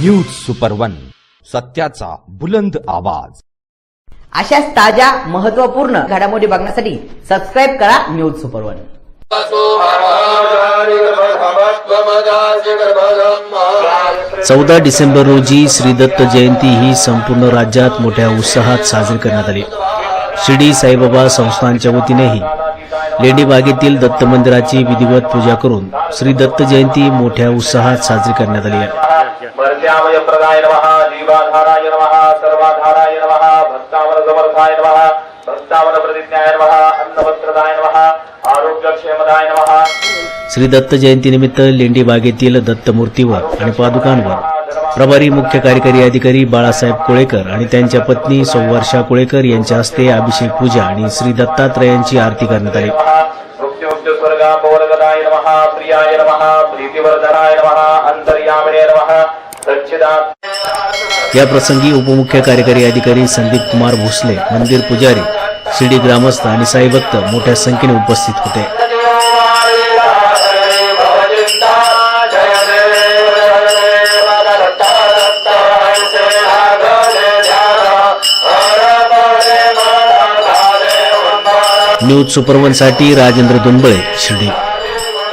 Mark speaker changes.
Speaker 1: News super one सत्याचा बुलंद आवाज.
Speaker 2: अशाच ताज्या महत्त्वपूर्ण घडामोडी बघण्यासाठी सबस्क्राईब करा न्यूज सुपर वन
Speaker 3: चौदा डिसेंबर रोजी श्री दत्त जयंती ही संपूर्ण राज्यात मोठ्या उत्साहात साजरी करण्यात आली. शिर्डी साईबाबा संस्थानच्या वतीनेही लेंडीबागेतील दत्त मंदिराची विधिवत पूजा करून श्री दत्त जयंती मोठ्या उत्साहात साजरी करण्यात आली आहे. श्री दत्त जयंतीनिमित्त लेंडीबागेतील दत्त मूर्तीवर आणि पादुकांवर प्रभारी मुख्य कार्यकारी अधिकारी बाळासाहेब कोळेकर आणि त्यांच्या पत्नी सौवर्षा कोळेकर यांच्या हस्ते अभिषेक पूजा आणि श्री दत्तात्रयांची आरती करण्यात आली. या प्रसंगी उपमुख्य कार्यकारी अधिकारी संदीप कुमार भोसले मंदिर पुजारी शिर्डी ग्रामस्थ आणि साईभक्त मोठ्या संख्येने उपस्थित होते. न्यूज सुपरवनसाठी राजेंद्र दुंबळे शिर्डी.